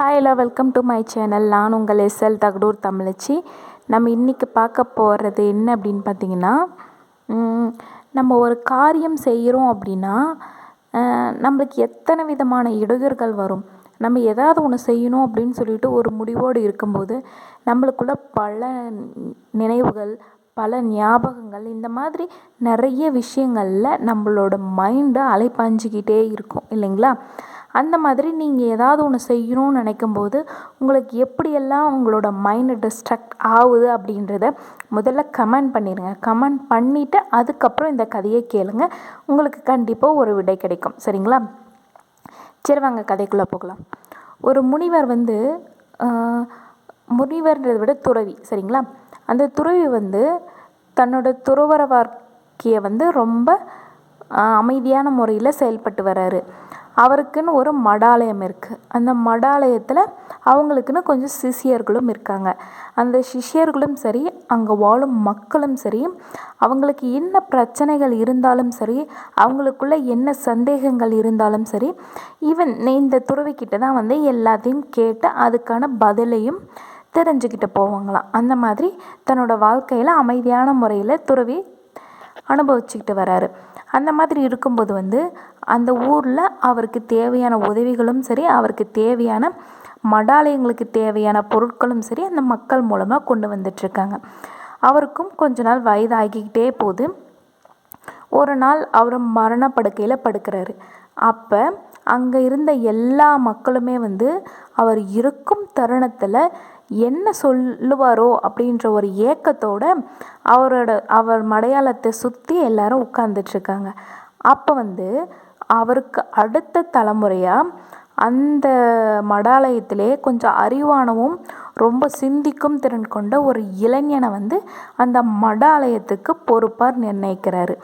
Hi எல்லாம் welcome to my channel நான் உங்கள் எஸ்எல் தகடூர் தமிழச்சி. நம்ம இன்றைக்கி பார்க்க போகிறது என்ன அப்படின்னு பார்த்தீங்கன்னா நம்ம ஒரு காரியம் செய்கிறோம் அப்படின்னா நம்மளுக்கு எத்தனை விதமான இடையூறுகள் வரும்? நம்ம ஏதாவது ஒன்று செய்யணும் அப்படின்னு சொல்லிட்டு ஒரு முடிவோடு இருக்கும்போது நம்மளுக்குள்ள பல நினைவுகள் பல ஞாபகங்கள் இந்த மாதிரி நிறைய விஷயங்களில் நம்மளோட மைண்டு அலைப்பாஞ்சிக்கிட்டே இருக்கும் இல்லைங்களா? அந்த மாதிரி நீங்கள் ஏதாவது ஒன்று செய்யணும்னு நினைக்கும்போது உங்களுக்கு எப்படியெல்லாம் உங்களோட மைண்டு டிஸ்ட்ராக்ட் ஆகுது அப்படின்றத முதல்ல கமெண்ட் பண்ணிடுங்க கமெண்ட் பண்ணிவிட்டு அதுக்கப்புறம் இந்த கதையை கேளுங்க. உங்களுக்கு கண்டிப்பாக ஒரு விடை கிடைக்கும். சரிங்களா? சரி வாங்க கதைக்குள்ளே போகலாம். ஒரு முனிவர் வந்து முனிவர்ன்றத முனிவர்ன்றதை விட துறவி. சரிங்களா? அந்த துறவி வந்து தன்னோட துறவர வாழ்க்கையை வந்து ரொம்ப அமைதியான முறையில் செயல்பட்டு வராரு. அவருக்குன்னு ஒரு மடாலயம் இருக்குது அந்த மடாலயத்தில் அவங்களுக்குன்னு கொஞ்சம் சிஷியர்களும் இருக்காங்க. அந்த சிஷ்யர்களும் சரி அங்கே வாழும் மக்களும் சரி அவங்களுக்கு என்ன பிரச்சனைகள் இருந்தாலும் சரி அவங்களுக்குள்ள என்ன சந்தேகங்கள் இருந்தாலும் சரி ஈவன் இந்த துறவிக்கிட்ட தான் வந்து எல்லாத்தையும் கேட்டு அதுக்கான பதிலையும் தெரிஞ்சுக்கிட்டு போவாங்களாம். அந்த மாதிரி தன்னோட வாழ்க்கையில் அமைதியான முறையில் துறவி அனுபவிச்சுக்கிட்டு வராரு. அந்த மாதிரி இருக்கும்போது வந்து அந்த ஊரில் அவருக்கு தேவையான உதவிகளும் சரி அவருக்கு தேவையான மடாலயங்களுக்கு தேவையான பொருட்களும் சரி அந்த மக்கள் மூலமாக கொண்டு வந்துட்டுருக்காங்க அவருக்கும் கொஞ்ச நாள் வயதாகிக்கிட்டே போகுது ஒரு நாள் அவர் மரணப்படுக்கையில் படுக்கிறாரு. அப்போ அங்கே இருந்த எல்லா மக்களுமே வந்து அவர் இருக்கும் தருணத்தில் என்ன சொல்லுவாரோ அப்படின்ற ஒரு ஏக்கத்தோட அவரோட அவர் மடையாளத்தை சுற்றி எல்லாரும் உட்காந்துட்ருக்காங்க அப்போ வந்து அவருக்கு அடுத்த தலைமுறையாக அந்த மடாலயத்திலே கொஞ்சம் அறிவானவும் ரொம்ப சிந்திக்கும் திறன் கொண்ட ஒரு இளைஞனை வந்து அந்த மடாலயத்துக்கு பொறுப்பார் நிர்ணயிக்கிறாரு.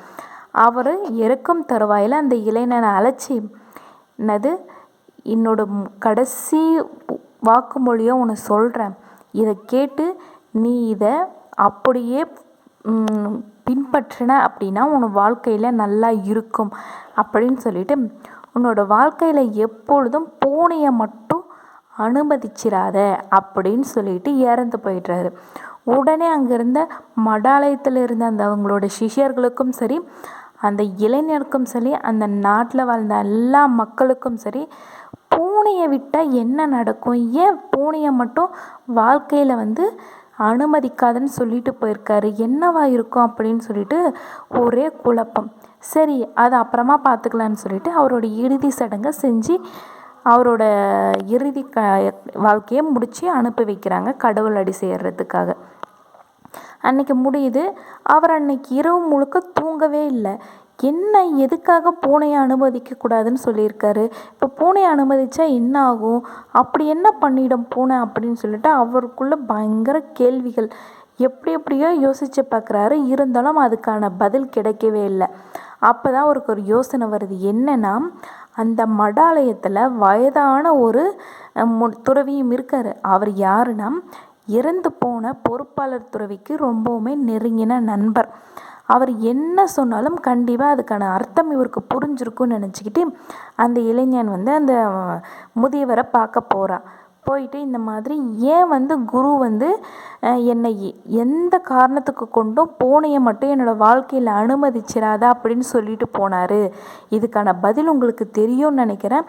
அவர் இறக்கும் தருவாயில் அந்த இளைஞனை அழைச்சி என்னது என்னோட கடைசி வாக்குமொழியை உன்னை சொல்கிறேன் இதை கேட்டு நீ இதை அப்படியே பின்பற்றின அப்படின்னா உன் வாழ்க்கையில் நல்லா இருக்கும் அப்படின்னு சொல்லிட்டு உன்னோட வாழ்க்கையில் எப்பொழுதும் பூனையை மட்டும் அனுமதிச்சிராத அப்படின்னு சொல்லிட்டு இறந்து போயிடுறாரு. உடனே அங்கே இருந்த மடாலயத்தில் இருந்த அந்த அவங்களோட சிஷ்யர்களுக்கும் சரி அந்த இளைஞருக்கும் சரி அந்த நாட்டில் வாழ்ந்த எல்லா மக்களுக்கும் சரி பூ பூனையை விட்டால் என்ன நடக்கும்? ஏன் பூனையை மட்டும் வாழ்க்கையில் வந்து அனுமதிக்காதுன்னு சொல்லிட்டு போயிருக்காரு? என்னவா இருக்கும் அப்படின்னு சொல்லிட்டு ஒரே குழப்பம். சரி அது அப்புறமா பார்த்துக்கலான்னு சொல்லிட்டு அவரோட இறுதி சடங்கை செஞ்சு அவரோட இறுதி க வாழ்க்கையை முடித்து அனுப்பி வைக்கிறாங்க கடவுள் அடி சேர்றதுக்காக அன்னைக்கு முடியுது. அவர் அன்னைக்கு இரவு முழுக்க தூங்கவே இல்லை. என்ன எதுக்காக பூனையை அனுமதிக்க கூடாதுன்னு சொல்லியிருக்காரு? இப்போ பூனையை அனுமதிச்சா என்ன ஆகும் அப்படி என்ன பண்ணிடும் பூனை அப்படின்னு சொல்லிட்டு அவருக்குள்ள பயங்கர கேள்விகள். எப்படி எப்படியோ யோசிச்சு பார்க்குறாரு இருந்தாலும் அதுக்கான பதில் கிடைக்கவே இல்லை. அப்போ தான் அவருக்கு ஒரு யோசனை வருது. என்னன்னா அந்த மடாலயத்தில் வயதான ஒரு மு- துறவியும் இருக்கார். அவர் யாருன்னா இறந்து போன பொறுப்பாளர் துறவிக்கு ரொம்பவுமே நெருங்கின நண்பர். அவர் என்ன சொன்னாலும் கண்டிப்பாக அதுக்கான அர்த்தம் இவருக்கு புரிஞ்சிருக்கும்னு நினச்சிக்கிட்டு அந்த இளைஞன் வந்து அந்த முதியவரை பார்க்க போகிறான் போயிட்டு இந்த மாதிரி ஏன் வந்து குரு வந்து என்னை எ- எந்த காரணத்துக்கு கொண்டும் பூனையை மட்டும் என்னோடய வாழ்க்கையில் அனுமதிச்சிடாத அப்படின்னு சொல்லிட்டு போனார். இதுக்கான பதில் உங்களுக்கு தெரியும்னு நினைக்கிறேன்.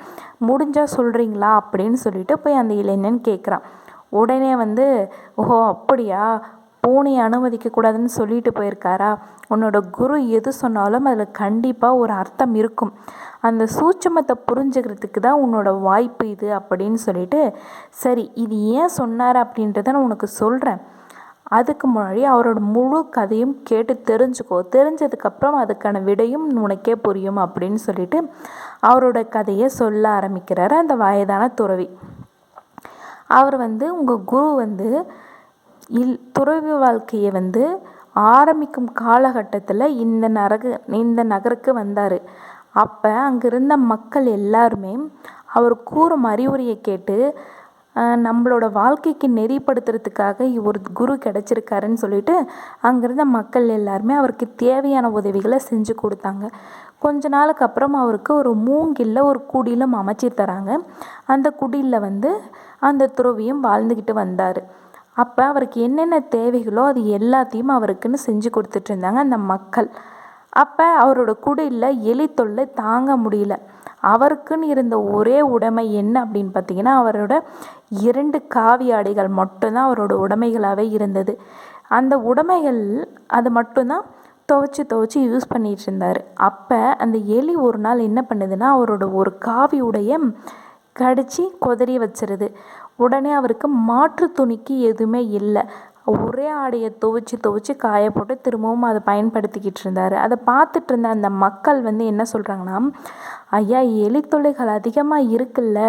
முடிஞ்சால் சொல்கிறீங்களா அப்படின்னு சொல்லிட்டு போய் அந்த இளைஞன் கேட்குறான் உடனே வந்து ஓஹோ அப்படியா? பூனையை அனுமதிக்கக்கூடாதுன்னு சொல்லிட்டு போயிருக்காரா? உன்னோட குரு எது சொன்னாலும் அதில் கண்டிப்பாக ஒரு அர்த்தம் இருக்கும். அந்த சூட்சுமத்தை புரிஞ்சுக்கிறதுக்கு தான் உன்னோட வாய்ப்பு இது அப்படின்னு சொல்லிட்டு சரி இது ஏன் சொன்னார் அப்படின்றத நான் உனக்கு சொல்கிறேன் அதுக்கு முன்னாடி அவரோட முழு கதையும் கேட்டு தெரிஞ்சுக்கோ. தெரிஞ்சதுக்கப்புறம் அதுக்கான விடையும் உனக்கே புரியும் அப்படின்னு சொல்லிட்டு அவரோட கதையை சொல்ல ஆரம்பிக்கிறாரு அந்த வயதான துறவி. அவர் வந்து உங்கள் குரு வந்து இல் துறவி வாழ்க்கையை வந்து ஆரம்பிக்கும் காலகட்டத்தில் இந்த நரக இந்த நகருக்கு வந்தார். அப்போ அங்கே இருந்த மக்கள் எல்லாருமே அவர் கூறும் அறிவுரையை கேட்டு நம்மளோட வாழ்க்கைக்கு நெறிப்படுத்துறதுக்காக ஒரு குரு கிடச்சிருக்காருன்னு சொல்லிட்டு அங்கேருந்த மக்கள் எல்லாருமே அவருக்கு தேவையான உதவிகளை செஞ்சு கொடுத்தாங்க. கொஞ்ச நாளுக்கு அப்புறம் அவருக்கு ஒரு மூங்கில்ல ஒரு குடிலும் அமைச்சி தராங்க. அந்த குடிலில் வந்து அந்த துறவியும் வாழ்ந்துக்கிட்டு வந்தார். அப்போ அவருக்கு என்னென்ன தேவைகளோ அது எல்லாத்தையும் அவருக்குன்னு செஞ்சு கொடுத்துட்டு இருந்தாங்க அந்த மக்கள். அப்போ அவரோட குடிலில் எலி தொல்லை தாங்க முடியல. அவருக்குன்னு இருந்த ஒரே உடைமை என்ன அப்படின்னு பார்த்தீங்கன்னா அவரோட இரண்டு காவி ஆடைகள் மட்டும்தான் அவரோட உடைமைகளாகவே இருந்தது. அந்த உடைமைகள் அது மட்டும்தான் துவைச்சி துவைச்சி யூஸ் பண்ணிகிட்டு இருந்தார் அப்போ அந்த எலி ஒரு நாள் என்ன பண்ணுதுன்னா அவரோட ஒரு காவி உடைய கடித்து கொதறி வச்சிருது. உடனே அவருக்கு மாற்று துணிக்கு எதுவுமே இல்லை. ஒரே ஆடையை துவைச்சி துவைச்சி காய போட்டு திரும்பவும் அதை பயன்படுத்திக்கிட்டு இருந்தார். அதை பார்த்துட்டு இருந்த அந்த மக்கள் வந்து என்ன சொல்கிறாங்கன்னா ஐயா எலி அதிகமாக இருக்குல்ல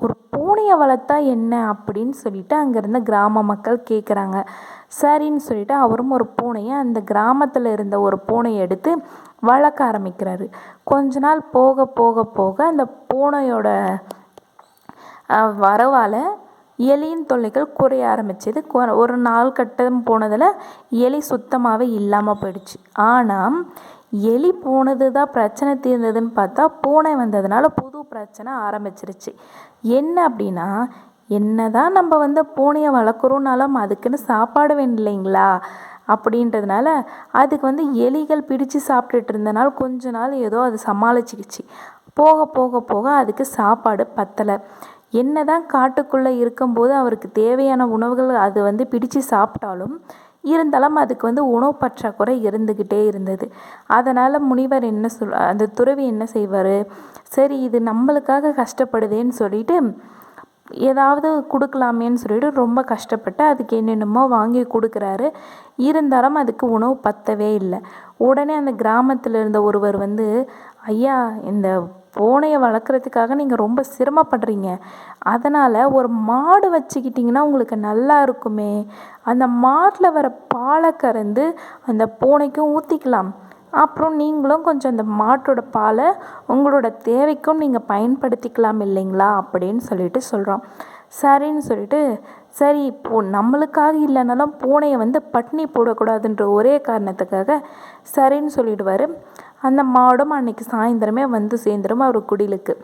ஒரு பூனையை வளர்த்தா என்ன? அப்படின்னு சொல்லிட்டு அங்கேருந்த கிராம மக்கள் கேட்குறாங்க சரின்னு சொல்லிட்டு அவரும் ஒரு பூனையை அந்த கிராமத்தில் இருந்த ஒரு பூனையை எடுத்து வளர்க்க ஆரம்பிக்கிறாரு. கொஞ்ச நாள் போக போக போக அந்த பூனையோட வரவால் எலியின் தொல்லைகள் குறைய ஆரம்பிச்சது. ஒரு நாள் கட்டம் போனதில் எலி சுத்தமாகவே இல்லாமல் போயிடுச்சு. ஆனால் எலி போனது தான் பிரச்சனை தீர்ந்ததுன்னு பார்த்தா பூனை வந்ததுனால புது பிரச்சனை ஆரம்பிச்சிருச்சு. என்ன அப்படின்னா என்ன தான் நம்ம வந்து பூனையை வளர்க்குறோன்னாலும் அதுக்குன்னு சாப்பாடு வேணும் இல்லைங்களா? அப்படின்றதுனால அதுக்கு வந்து எலிகள் பிடிச்சு சாப்பிட்டுட்டு இருந்தனால கொஞ்ச நாள் ஏதோ அது சமாளிச்சிக்கிச்சு. போக போக போக அதுக்கு சாப்பாடு பத்தலை. என்ன தான் காட்டுக்குள்ளே இருக்கும்போது அவருக்கு தேவையான உணவுகள் அது வந்து பிடிச்சு சாப்பிட்டாலும் இருந்தாலும் அதுக்கு வந்து உணவு பற்றாக்குறை இருந்துக்கிட்டே இருந்தது. அதனால் முனிவர் என்ன சொல் அந்த துறவி என்ன செய்வார்? சரி இது நம்மளுக்காக கஷ்டப்படுதேன்னு சொல்லிட்டு ஏதாவது கொடுக்கலாமேன்னு சொல்லிட்டு ரொம்ப கஷ்டப்பட்டு அதுக்கு என்னென்னமோ வாங்கி கொடுக்குறாரு. இருந்தாலும் அதுக்கு உணவு பத்தவே இல்லை. உடனே அந்த கிராமத்தில் இருந்த ஒருவர் வந்து ஐயா இந்த பூனையை வளர்க்குறதுக்காக நீங்கள் ரொம்ப சிரமப்படுறீங்க. அதனால் ஒரு மாடு வச்சுக்கிட்டிங்கன்னா உங்களுக்கு நல்லா இருக்குமே. அந்த மாட்டில் வர பாலை கறந்து அந்த பூனைக்கும் ஊற்றிக்கலாம் அப்புறம் நீங்களும் கொஞ்சம் அந்த மாட்டோட பாலை உங்களோட தேவைக்கும் நீங்கள் பயன்படுத்திக்கலாம் இல்லைங்களா? அப்படின்னு சொல்லிட்டு சொல்கிறோம் சரின்னு சொல்லிட்டு சரி இப்போ நம்மளுக்காக இல்லைனாலும் பூனையை வந்து பட்னி போடக்கூடாதுன்ற ஒரே காரணத்துக்காக சரின்னு சொல்லிடுவார். அந்த மாடும் அன்னைக்கு சாயந்தரமே வந்து சேர்ந்துடும் அவர் குடிலுக்கு.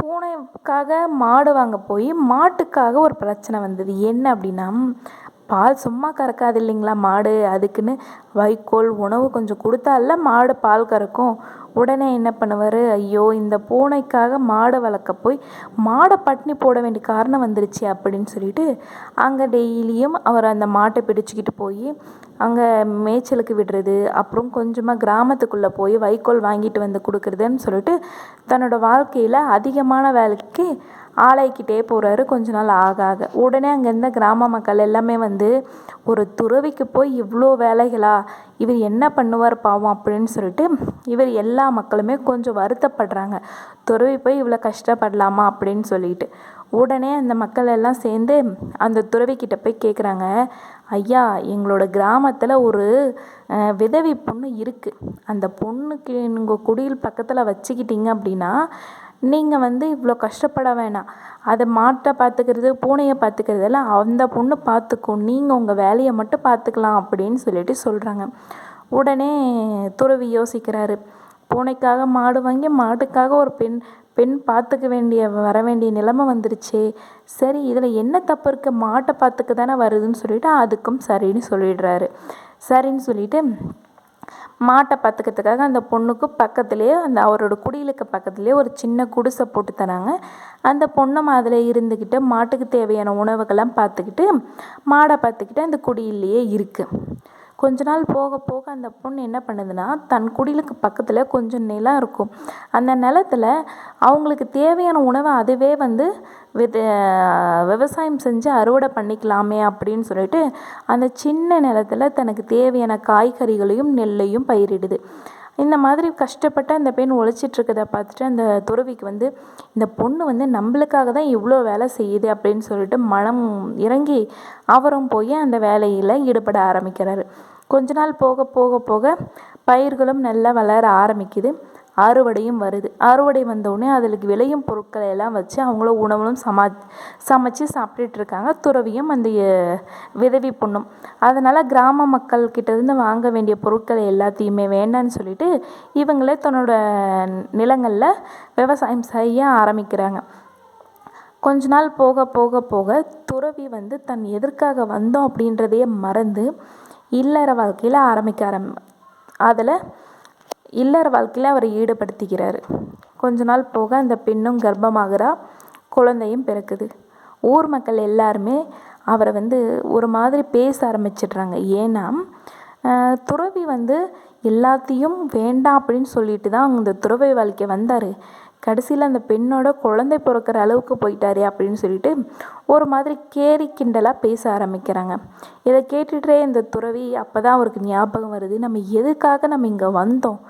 பூனைக்காக மாடு வாங்க போய் மாட்டுக்காக ஒரு பிரச்சனை வந்தது. என்ன அப்படின்னா பால் சும்மா கறக்காது இல்லைங்களா மாடு? அதுக்குன்னு வைக்கோல் உணவு கொஞ்சம் கொடுத்தால மாடு பால் கறக்கும். உடனே என்ன பண்ணுவார்? ஐயோ இந்த பூனைக்காக மாடை வளர்க்க போய் மாடை பட்டினி போட வேண்டிய காரணம் வந்துருச்சு அப்படின்னு சொல்லிட்டு அங்கே டெய்லியும் அவர் அந்த மாட்டை பிடிச்சிக்கிட்டு போய் அங்கே மேய்ச்சலுக்கு விடுறது அப்புறம் கொஞ்சமாக கிராமத்துக்குள்ளே போய் வைக்கோல் வாங்கிட்டு வந்து கொடுக்குறதுன்னு சொல்லிட்டு தன்னோட வாழ்க்கையில் அதிகமான வேலைக்கு ஆலைக்கிட்டே போகிறாரு கொஞ்ச நாள் ஆக ஆக. உடனே அங்கே இருந்த கிராம மக்கள் எல்லாமே வந்து ஒரு துறவிக்கு போய் இவ்வளோ வேலைகளா? இவர் என்ன பண்ணுவார் பாவம்? அப்படின்னு சொல்லிட்டு இவர் எல்லா மக்களுமே கொஞ்சம் வருத்தப்படுறாங்க. துறவி போய் இவ்வளோ கஷ்டப்படலாமா? அப்படின்னு சொல்லிட்டு. உடனே அந்த மக்கள் எல்லாம் சேர்ந்து அந்த துறவிக்கிட்ட போய் கேட்குறாங்க ஐயா எங்களோட கிராமத்தில் ஒரு விதவி பொண்ணு இருக்குது அந்த பொண்ணுக்கு உங்கள் குடியில் பக்கத்தில் வச்சுக்கிட்டிங்க அப்படின்னா நீங்கள் வந்து இவ்வளோ கஷ்டப்பட வேணாம். அதை மாட்டை பார்த்துக்கிறது பூனையை பார்த்துக்கிறதெல்லாம் அந்த பொண்ணு பார்த்துக்கும். நீங்கள் உங்கள் வேலையை மட்டும் பார்த்துக்கலாம் அப்படின்னு சொல்லிட்டு சொல்கிறாங்க உடனே துறவி யோசிக்கிறாரு. பூனைக்காக மாடு வாங்கி மாட்டுக்காக ஒரு பெண் பெண் பார்த்துக்க வேண்டிய வர வேண்டிய நிலைமை வந்துருச்சு. சரி இதில் என்ன தப்பு இருக்குது மாட்டை பார்த்துக்க தானே வருதுன்னு சொல்லிட்டு அதுக்கும் சரின்னு சொல்லிடுறாரு. சரின்னு சொல்லிட்டு மாட்டை பார்த்துக்கிறதுக்காக அந்த பொண்ணுக்கு பக்கத்துலேயே அந்த அவரோட குடிலுக்கு பக்கத்துலேயே ஒரு சின்ன குடிசை போட்டு தராங்க. அந்த பொண்ணும் அதில் இருந்துக்கிட்டு மாட்டுக்கு தேவையான உணவுகள்லாம் பார்த்துக்கிட்டு மாடை பார்த்துக்கிட்டு அந்த குடியிலேயே இருக்குது கொஞ்ச நாள் போக போக அந்த பொண்ணு என்ன பண்ணுதுன்னா தன் குடிலுக்கு பக்கத்தில் கொஞ்சம் நிலம் இருக்கும். அந்த நிலத்துல அவங்களுக்கு தேவையான உணவை அதுவே வந்து வித விவசாயம் செஞ்சு அறுவடை பண்ணிக்கலாமே அப்படின்னு சொல்லிட்டு அந்த சின்ன நிலத்தில் தனக்கு தேவையான காய்கறிகளையும் நெல்லையும் பயிரிடுது. இந்த மாதிரி கஷ்டப்பட்டு அந்த பெண் உழைச்சிட்ருக்கத பார்த்துட்டு அந்த துறவிக்கு வந்து இந்த பொண்ணு வந்து நம்மளுக்காக தான் இவ்வளோ வேலை செய்யுது அப்படின்னு சொல்லிட்டு மனம் இறங்கி அவரும் போய் அந்த வேலையில் ஈடுபட ஆரம்பிக்கிறாரு. கொஞ்ச நாள் போக போக போக பயிர்களும் நல்லா வளர ஆரம்பிக்குது. அறுவடையும் வருது. அறுவடை வந்தோடனே அதுக்கு விளையும் பொருட்களை எல்லாம் வச்சு அவங்களும் உணவும் சமா சமைச்சு சாப்பிட்டுட்டு இருக்காங்க துறவியும் அந்த விதவி பொண்ணும். அதனால் கிராம மக்கள்கிட்ட இருந்து வாங்க வேண்டிய பொருட்களை எல்லாத்தையுமே வேண்டான்னு சொல்லிட்டு இவங்களே தன்னோட நிலங்களில் விவசாயம் செய்ய ஆரம்பிக்கிறாங்க. கொஞ்ச நாள் போக போக போக துறவி வந்து தன் எதற்காக வந்தோம் அப்படின்றதையே மறந்து இல்லற வாழ்க்கையில் ஆரம்பிக்க ஆரம்பி அதில் இல்லற வாழ்க்கையில் அவரை ஈடுபடுத்திக்கிறார். கொஞ்ச நாள் போக அந்த பெண்ணும் கர்ப்பமாகிறா குழந்தையும் பிறக்குது. ஊர் மக்கள் எல்லாருமே அவரை வந்து ஒரு மாதிரி பேச ஆரம்பிச்சிடுறாங்க. ஏன்னா துறவி வந்து எல்லாத்தையும் வேண்டாம் அப்படின்னு சொல்லிட்டு தான் அந்த துறவி வாழ்க்கை வந்தார். கடைசியில் அந்த பெண்ணோட குழந்தை பிறக்கிற அளவுக்கு போயிட்டாரே அப்படின்னு சொல்லிட்டு ஒரு மாதிரி கேரி கிண்டலாக பேச ஆரம்பிக்கிறாங்க. இதை கேட்டுட்டே இந்த துறவி அப்போ தான் அவருக்கு ஞாபகம் வருது. நம்ம எதுக்காக நம்ம இங்கே வந்தோம்?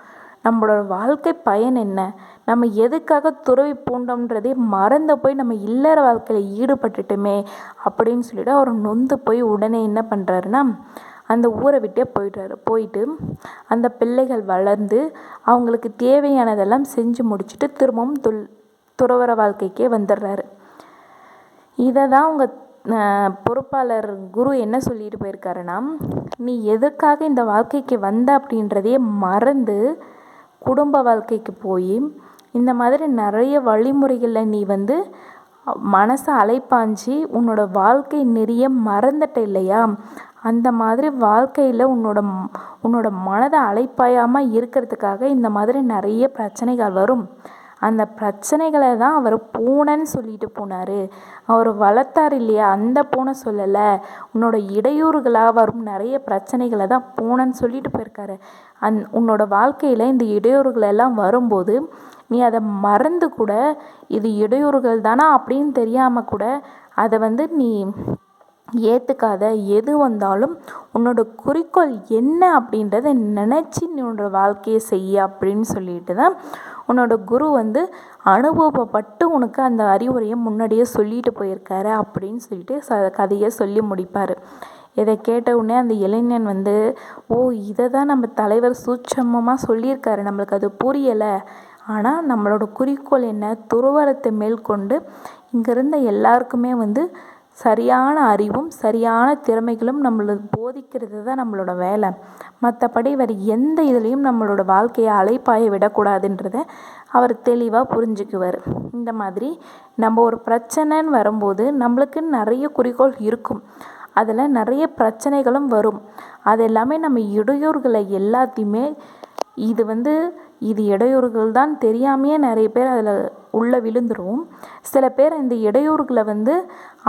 நம்மளோட வாழ்க்கை பயன் என்ன? நம்ம எதுக்காக துறவி பூண்டோம்ன்றதே மறந்து போய் நம்ம இல்லற வாழ்க்கையில் ஈடுபட்டுட்டோமே அப்படின்னு சொல்லிட்டு அவர் நொந்து போய் உடனே என்ன பண்ணுறாருன்னா அந்த ஊரை விட்டே போயிட்டாரு போயிட்டு அந்த பிள்ளைகள் வளர்ந்து அவங்களுக்கு தேவையானதெல்லாம் செஞ்சு முடிச்சுட்டு திரும்பவும் தொல் துறவர வாழ்க்கைக்கே வந்துடுறாரு. இதை தான் உங்கள் பொறுப்பாளர் குரு என்ன சொல்லிட்டு போயிருக்காருன்னா நீ எதுக்காக இந்த வாழ்க்கைக்கு வந்த அப்படின்றதையே மறந்து குடும்ப வாழ்க்கைக்கு போய் இந்த மாதிரி நிறைய வழிமுறைகளில் நீ வந்து மனசை அலைப்பாஞ்சி உன்னோட வாழ்க்கை நெறிய மறந்துட்ட இல்லையா? அந்த மாதிரி வாழ்க்கையில் உன்னோட உன்னோட மனதை அலைப்பாயாமல் இருக்கிறதுக்காக இந்த மாதிரி நிறைய பிரச்சனைகள் வரும். அந்த பிரச்சனைகளை தான் அவர் பூனைன்னு சொல்லிட்டு போனார். அவர் வளர்த்தார் இல்லையா? அந்த பூனை சொல்லலை. உன்னோட இடையூறுகளாக வரும் நிறைய பிரச்சனைகளை தான் பூனைன்னு சொல்லிட்டு போயிருக்காரு. அந் உன்னோட வாழ்க்கையில் இந்த இடையூறுகள் எல்லாம் வரும்போது நீ அதை மறந்து கூட இது இடையூறுகள் தானா அப்படின்னு தெரியாமல் கூட அதை வந்து நீ ஏற்றுக்காத எது வந்தாலும் உன்னோட குறிக்கோள் என்ன அப்படின்றத நினச்சி நீ உன்னோட வாழ்க்கையை செய்ய அப்படின்னு சொல்லிட்டு தான் உன்னோட குரு வந்து அனுபவப்பட்டு உனக்கு அந்த அறிவுரையை முன்னாடியே சொல்லிட்டு போயிருக்காரு அப்படின்னு சொல்லிட்டு ச கதையை சொல்லி முடிப்பார். இதை கேட்ட உடனே அந்த இளைஞன் வந்து ஓ இதை தான் நம்ம தலைவர் சூட்சமமாக சொல்லியிருக்காரு. நம்மளுக்கு அது புரியலை. ஆனால் நம்மளோட குறிக்கோள் என்ன? துருவரத்தை மேற்கொண்டு இங்கே இருந்த எல்லாருக்குமே வந்து சரியான அறிவும் சரியான திறமைகளும் நம்மளுக்கு போதிக்கிறது தான் நம்மளோட வேலை. மற்றபடி வேறு எந்த இதுலேயும் நம்மளோட வாழ்க்கையை அலைப்பாய விடக்கூடாதுன்றத அவர் தெளிவாக புரிஞ்சுக்குவார். இந்த மாதிரி நம்ம ஒரு பிரச்சனைன்னு வரும்போது நம்மளுக்கு நிறைய குறிக்கோள் இருக்கும். அதில் நிறைய பிரச்சனைகளும் வரும். அது எல்லாமே நம்ம இடையூறுகளை எல்லாத்தையுமே இது வந்து இது இடையூறுகள் தான் தெரியாமையே நிறைய பேர் அதில் உள்ளே விழுந்துரும். சில பேர் இந்த இடையூறுகளை வந்து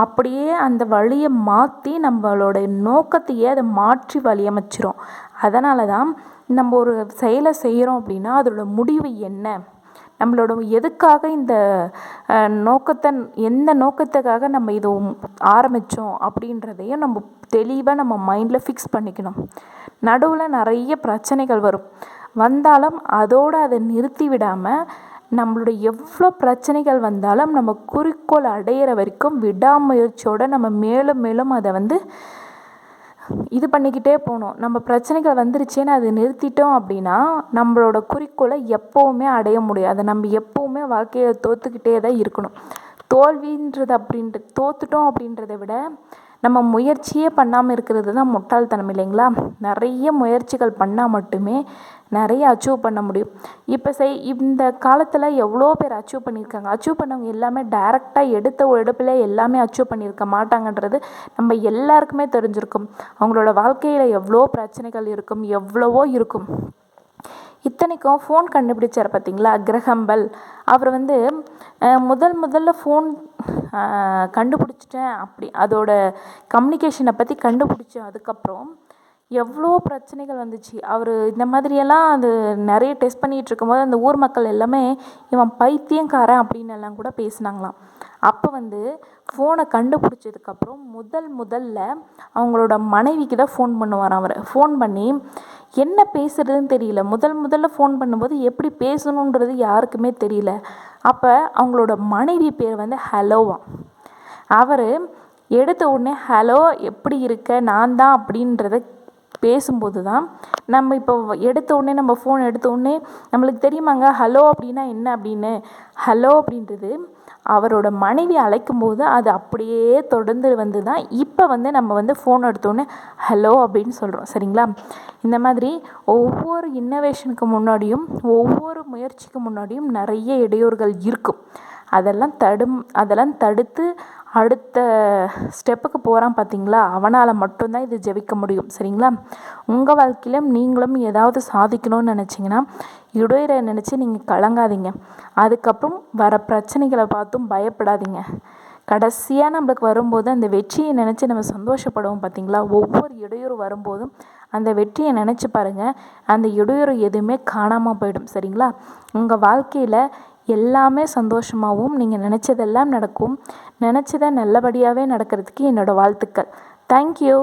அப்படியே அந்த வழியை மாற்றி நம்மளோட நோக்கத்தையே அதை மாற்றி வழியமைச்சிரும் அதனால தான் நம்ம ஒரு செயலை செய்கிறோம் அப்படின்னா அதோட முடிவு என்ன? நம்மளோட எதுக்காக இந்த நோக்கத்தை எந்த நோக்கத்துக்காக நம்ம இது ஆரம்பித்தோம் அப்படின்றதையும் நம்ம தெளிவாக நம்ம மைண்டில் ஃபிக்ஸ் பண்ணிக்கணும். நடுவில் நிறைய பிரச்சனைகள் வரும். வந்தாலும் அதோடு அதை நிறுத்தி விடாமல் நம்மளோட எவ்வளோ பிரச்சனைகள் வந்தாலும் நம்ம குறிக்கோள் அடையிற வரைக்கும் விடாமுயற்சியோடு நம்ம மேலும் மேலும் அதை வந்து இது பண்ணிக்கிட்டே போகணும் நம்ம பிரச்சனைகள் வந்துருச்சேன்னு அதை நிறுத்திட்டோம் அப்படின்னா நம்மளோட குறிக்கோளை எப்போவுமே அடைய முடியாது. நம்ம எப்போவுமே வாழ்க்கையை தோற்றுக்கிட்டே தான் இருக்கணும். தோல்வின்றது அப்படின்ற தோத்துட்டோம் அப்படின்றத விட நம்ம முயற்சியே பண்ணாமல் இருக்கிறது தான் முட்டாள்தனம் இல்லைங்களா? நிறைய முயற்சிகள் பண்ணால் மட்டுமே நிறைய அச்சீவ் பண்ண முடியும். இப்போ செய் இந்த காலத்தில் எவ்வளோ பேர் அச்சீவ் பண்ணியிருக்காங்க? அச்சீவ் பண்ணவங்க எல்லாமே டைரெக்டாக எடுத்த எடுப்பில் எல்லாமே அச்சீவ் பண்ணியிருக்க மாட்டாங்கன்றது நம்ம எல்லாருக்குமே தெரிஞ்சிருக்கும். அவங்களோட வாழ்க்கையில் எவ்வளோ பிரச்சனைகள் இருக்கும் எவ்வளவோ இருக்கும். இத்தனைக்கும் ஃபோன் கண்டுபிடிச்சார் பார்த்தீங்களா கிரகம்பல். அவர் வந்து முதல் முதல்ல ஃபோன் கண்டுபிடிச்சிட்டேன் அப்படி அதோட கம்யூனிகேஷனை பற்றி கண்டுபிடிச்ச அதுக்கப்புறம் எவ்வளோ பிரச்சனைகள் வந்துச்சு. அவர் இந்த மாதிரியெல்லாம் அது நிறைய டெஸ்ட் பண்ணிகிட்டு இருக்கும்போது அந்த ஊர் மக்கள் எல்லாமே இவன் பைத்தியங்காரன் அப்படின்னு எல்லாம் கூட பேசினாங்களாம். அப்போ வந்து ஃபோனை கண்டுபிடிச்சதுக்கப்புறம் முதல் முதல்ல அவங்களோட மனைவிக்கு தான் ஃபோன் பண்ணுவார் அவர். ஃபோன் பண்ணி என்ன பேசுறதுன்னு தெரியல. முதல் முதல்ல ஃபோன் பண்ணும்போது எப்படி பேசணுன்றது யாருக்குமே தெரியல. அப்போ அவங்களோட மனைவி பேர் வந்து ஹலோவா அவர் எடுத்த உடனே ஹலோ எப்படி இருக்க? நான் தான் அப்படின்றத பேசும்போது தான் நம்ம இப்போ எடுத்த உடனே நம்ம ஃபோன் எடுத்த உடனே நம்மளுக்கு தெரியுமாங்க ஹலோ அப்படின்னா என்ன அப்படின்னு? ஹலோ அப்படின்றது அவரோட மனைவி அழைக்கும்போது அது அப்படியே தொடர்ந்து வந்து தான் இப்போ வந்து நம்ம வந்து ஃபோன் எடுத்தோடனே ஹலோ அப்படின்னு சொல்கிறோம் சரிங்களா? இந்த மாதிரி ஒவ்வொரு இன்னோவேஷனுக்கு முன்னாடியும் ஒவ்வொரு முயற்சிக்கு முன்னாடியும் நிறைய இடையூறுகள் இருக்கும். அதெல்லாம் தடும் அதெல்லாம் தடுத்து அடுத்த ஸ்டெப்புக்கு போகிறான் பார்த்தீங்களா அவனால் மட்டும்தான் இது ஜெபிக்க முடியும். சரிங்களா? உங்கள் வாழ்க்கையிலும் நீங்களும் ஏதாவது சாதிக்கணும்னு நினச்சிங்கன்னா இடையூறை நினச்சி நீங்கள் கலங்காதீங்க. அதுக்கப்புறம் வர பிரச்சனைகளை பார்த்தும் பயப்படாதீங்க. கடைசியாக நம்மளுக்கு வரும்போது அந்த வெற்றியை நினச்சி நம்ம சந்தோஷப்படுவோம் பார்த்தீங்களா ஒவ்வொரு இடையூறு வரும்போதும் அந்த வெற்றியை நினச்சி பாருங்கள் அந்த இடையூறு எதுவுமே காணாமல் போயிடும். சரிங்களா? உங்கள் வாழ்க்கையில் எல்லாமே சந்தோஷமாகவும் நீங்கள் நினச்சதெல்லாம் நடக்கும். நினச்சதை நல்லபடியாகவே நடக்கிறதுக்கு என்னோடய வாழ்த்துக்கள். தேங்க்யூ